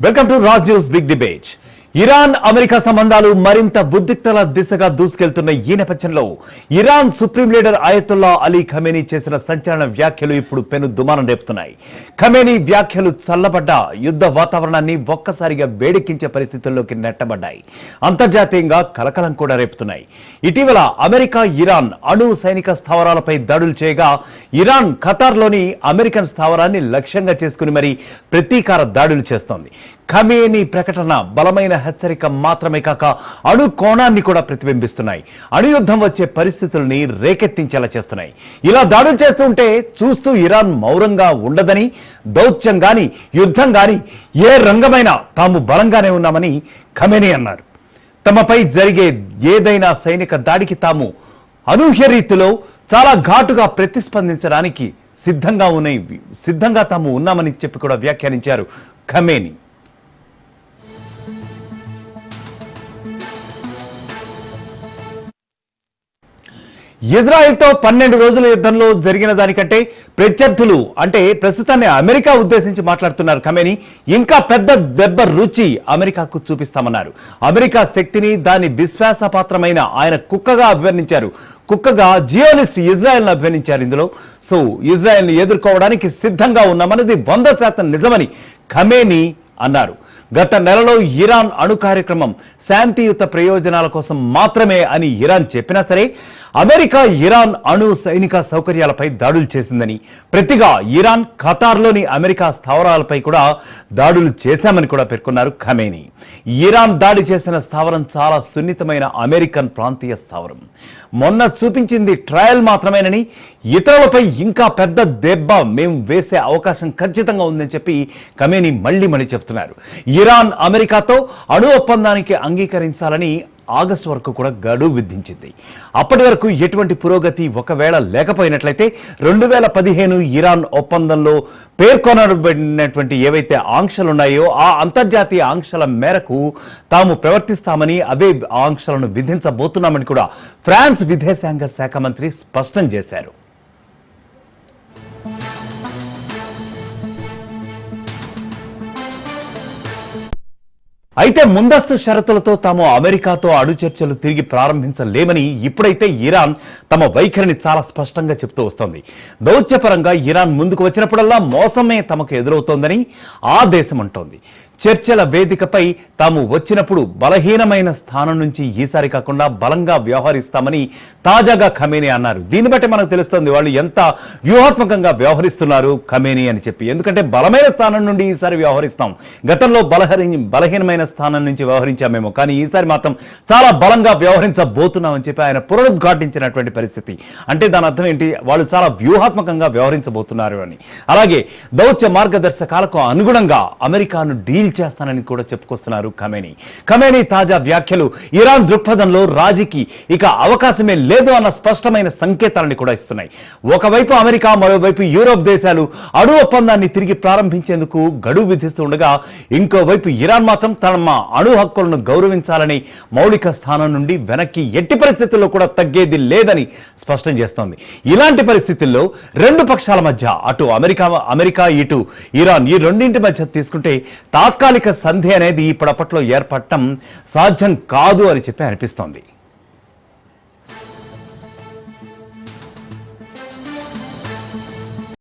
welcome to Raj news big debate Iran America సంబంధాలు మరింత ఉద్రిక్తల దిశగా దూసుకెళ్తున్న ఈ నేపథ్యంలో Iran supreme leader Ayatollah Ali Khamenei చేసిన సంచలన వ్యాఖ్యలు ఇప్పుడు పెను దుమానం రేపుతున్నాయి. ఖమేనీ వ్యాఖ్యలు చల్లబడ్డ యుద్ధ వాతావరణాన్ని ఒక్కసారిగా వేడెక్కించే పరిస్థితుల్లోకి నెట్టబడ్డాయి. అంతర్జాతీయంగా కలకలం కూడా రేపుతున్నాయి. ఇటీవల అమెరికా ఇరాన్ అణు సైనిక స్థావరాలపై దాడులు చేయగా ఇరాన్ ఖతార్లోని అమెరికన్ స్థావరాన్ని లక్ష్యంగా చేసుకుని మరి ప్రతీకార దాడులు చేస్తోంది. ఖమేనీ ప్రకటన బలమైన హెచ్చరిక మాత్రమే కాక అణు కోణాన్ని కూడా ప్రతిబింబిస్తున్నాయి. అణు యుద్ధం వచ్చే పరిస్థితుల్ని రేకెత్తించేలా చేస్తున్నాయి. ఇలా దాడులు చేస్తుంటే చూస్తూ ఇరాన్ మౌనంగా ఉండదని దౌత్యం గాని యుద్ధం గాని ఏ రంగమైనా తాము బలంగానే ఉన్నామని ఖమేనీ అన్నారు. తమపై జరిగే ఏదైనా సైనిక దాడికి తాము అనూహ్య రీతిలో చాలా ఘాటుగా ప్రతిస్పందించడానికి సిద్ధంగా ఉన్నాయి సిద్ధంగా తాము ఉన్నామని చెప్పి కూడా వ్యాఖ్యానించారు ఖమేని. ఇజ్రాయెల్తో పన్నెండు రోజుల యుద్ధంలో జరిగిన దానికంటే ప్రత్యర్థులు అంటే ప్రస్తుతాన్ని అమెరికా ఉద్దేశించి మాట్లాడుతున్నారు ఖమేని. ఇంకా పెద్ద దెబ్బ రుచి అమెరికాకు చూపిస్తామన్నారు. అమెరికా శక్తిని దాని విశ్వాసపాత్రమైన ఆయన కుక్కగా అభివర్ణించారు. కుక్కగా జియోనిస్ట్ ఇజ్రాయెల్ను అభివర్ణించారు ఇందులో. సో ఇజ్రాయెల్ని ఎదుర్కోవడానికి సిద్ధంగా ఉన్నామన్నది వంద శాతం నిజమని ఖమేని అన్నారు. గత నెలలో ఇరాన్ అణు కార్యక్రమం శాంతియుత ప్రయోజనాల కోసం మాత్రమే అని ఇరాన్ చెప్పినా సరే అమెరికా ఇరాన్ అణు సైనిక సౌకర్యాలపై దాడులు చేసిందని ప్రతిగా ఇరాన్ ఖతార్లోని అమెరికా స్థావరాలపై కూడా దాడులు చేశామని కూడా పేర్కొన్నారు ఖమేని. ఇరాన్ దాడి చేసిన స్థావరం చాలా సున్నితమైన అమెరికన్ ప్రాంతీయ స్థావరం. మొన్న చూపించింది ట్రయల్ మాత్రమేనని ఇతరులపై ఇంకా పెద్ద దెబ్బ మేము వేసే అవకాశం ఖచ్చితంగా ఉందని చెప్పి ఖమేని మళ్ళీ మళ్ళీ చెప్తున్నారు. ఇరాన్ అమెరికాతో అణు ఒప్పందానికి అంగీకరించాలని ఆగస్టు వరకు కూడా గడువు విధించింది. అప్పటి వరకు ఎటువంటి పురోగతి ఒకవేళ లేకపోయినట్లయితే రెండు వేల పదిహేను ఇరాన్ ఒప్పందంలో పేర్కొనబడినటువంటి ఏవైతే ఆంక్షలు ఉన్నాయో ఆ అంతర్జాతీయ ఆంక్షల మేరకు తాము ప్రవర్తిస్తామని అవే ఆంక్షలను విధించబోతున్నామని కూడా ఫ్రాన్స్ విదేశాంగ శాఖ మంత్రి స్పష్టం చేశారు. అయితే ముందస్తు షరతులతో తాము అమెరికాతో అణు చర్చలు తిరిగి ప్రారంభించలేమని ఇప్పుడైతే ఇరాన్ తమ వైఖరిని చాలా స్పష్టంగా చెప్తూ వస్తోంది. దౌత్యపరంగా ఇరాన్ ముందుకు వచ్చినప్పుడల్లా మోసమే తమకు ఎదురవుతోందని ఆ దేశం అంటోంది. చర్చల వేదికపై తాము వచ్చినప్పుడు బలహీనమైన స్థానం నుంచి ఈసారి కాకుండా బలంగా వ్యవహరిస్తామని తాజాగా ఖమేని అన్నారు. దీన్ని బట్టి మనకు తెలుస్తుంది వాళ్ళు ఎంత వ్యూహాత్మకంగా వ్యవహరిస్తున్నారు ఖమేని అని చెప్పి. ఎందుకంటే బలమైన స్థానం నుండి ఈసారి వ్యవహరిస్తాం. గతంలో బలహరి బలహీనమైన స్థానం నుంచి వ్యవహరించామేమో. కానీ ఈసారి మాత్రం చాలా బలంగా వ్యవహరించబోతున్నామని చెప్పి ఆయన పునరుద్ఘాటించినటువంటి పరిస్థితి. అంటే దాని అర్థం ఏంటి? వాళ్ళు చాలా వ్యూహాత్మకంగా వ్యవహరించబోతున్నారు అని. అలాగే దౌత్య మార్గదర్శకాలకు అనుగుణంగా అమెరికాను డీల్ చేస్తానని కూడా చెప్పుకొస్తున్నారు ఖమేని ఖమేని తాజా వ్యాఖ్యలు ఇరాన్ దృక్పథంలో రాజీకి ఇక అవకాశమే లేదు అన్న స్పష్టమైన సంకేతాలని కూడా ఇస్తున్నాయి. ఒకవైపు అమెరికా మరోవైపు యూరోప్ దేశాలు అణు ఒప్పందాన్ని తిరిగి ప్రారంభించేందుకు గడువు విధిస్తుండగా ఇంకోవైపు ఇరాన్ మాత్రం తమ అణు హక్కులను గౌరవించాలని మౌలిక స్థానం నుండి వెనక్కి ఎట్టి పరిస్థితుల్లో కూడా తగ్గేది లేదని స్పష్టం చేస్తోంది. ఇలాంటి పరిస్థితుల్లో రెండు పక్షాల మధ్య అటు అమెరికా అమెరికా ఇటు ఇరాన్ ఈ రెండింటి మధ్య తీసుకుంటే తాత్కాలిక సంధి అనేది ఇప్పుడప్పట్లో ఏర్పడటం సాధ్యం కాదు అని చెప్పి అనిపిస్తోంది.